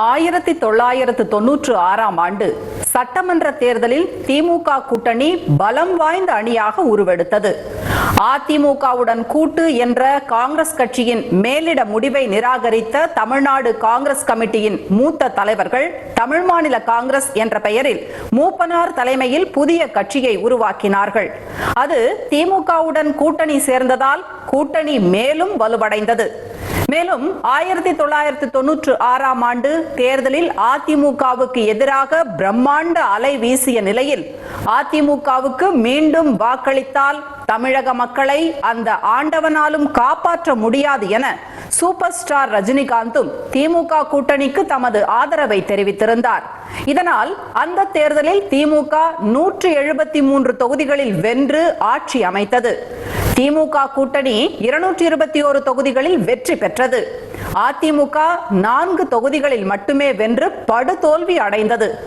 ஆயிரத்தி தொள்ளாயிரத்து தொன்னூற்று ஆறாம் ஆண்டு சட்டமன்ற தேர்தலில் திமுக கூட்டணி பலம் வாய்ந்த அணியாக உருவெடுத்தது. அதிமுகவுடன் கூட்டு என்ற காங்கிரஸ் கட்சியின் மேலிட முடிவை நிராகரித்த தமிழ்நாடு காங்கிரஸ் கமிட்டியின் மூத்த தலைவர்கள் தமிழ் மாநில காங்கிரஸ் என்ற பெயரில் மூப்பனார் தலைமையில் புதிய கட்சியை உருவாக்கினார்கள். அது திமுகவுடன் கூட்டணி சேர்ந்ததால் கூட்டணி மேலும் வலுவடைந்தது. மேலும் ஆயிரத்தி தொள்ளாயிரத்தி தொன்னூற்று ஆறாம் ஆண்டு தேர்தலில் அதிமுகவுக்கு எதிராக பிரம்மாண்ட அலை வீசிய நிலையில் அதிமுகவுக்கு மீண்டும் வாக்களித்தால் தமிழக மக்களை அந்த ஆண்டவனாலும் காப்பாற்ற முடியாது என சூப்பர் ஸ்டார் ரஜினிகாந்தும் திமுக கூட்டணிக்கு தமது ஆதரவை தெரிவித்திருந்தார். இதனால் அந்த தேர்தலில் திமுக நூற்று எழுபத்தி மூன்று தொகுதிகளில் வென்று ஆட்சி அமைத்தது. திமுக கூட்டணி இருநூற்றி இருபத்தி ஒரு தொகுதிகளில் வெற்றி பெற்றது. அதிமுக நான்கு தொகுதிகளில் மட்டுமே வென்று படுதோல்வி அடைந்தது.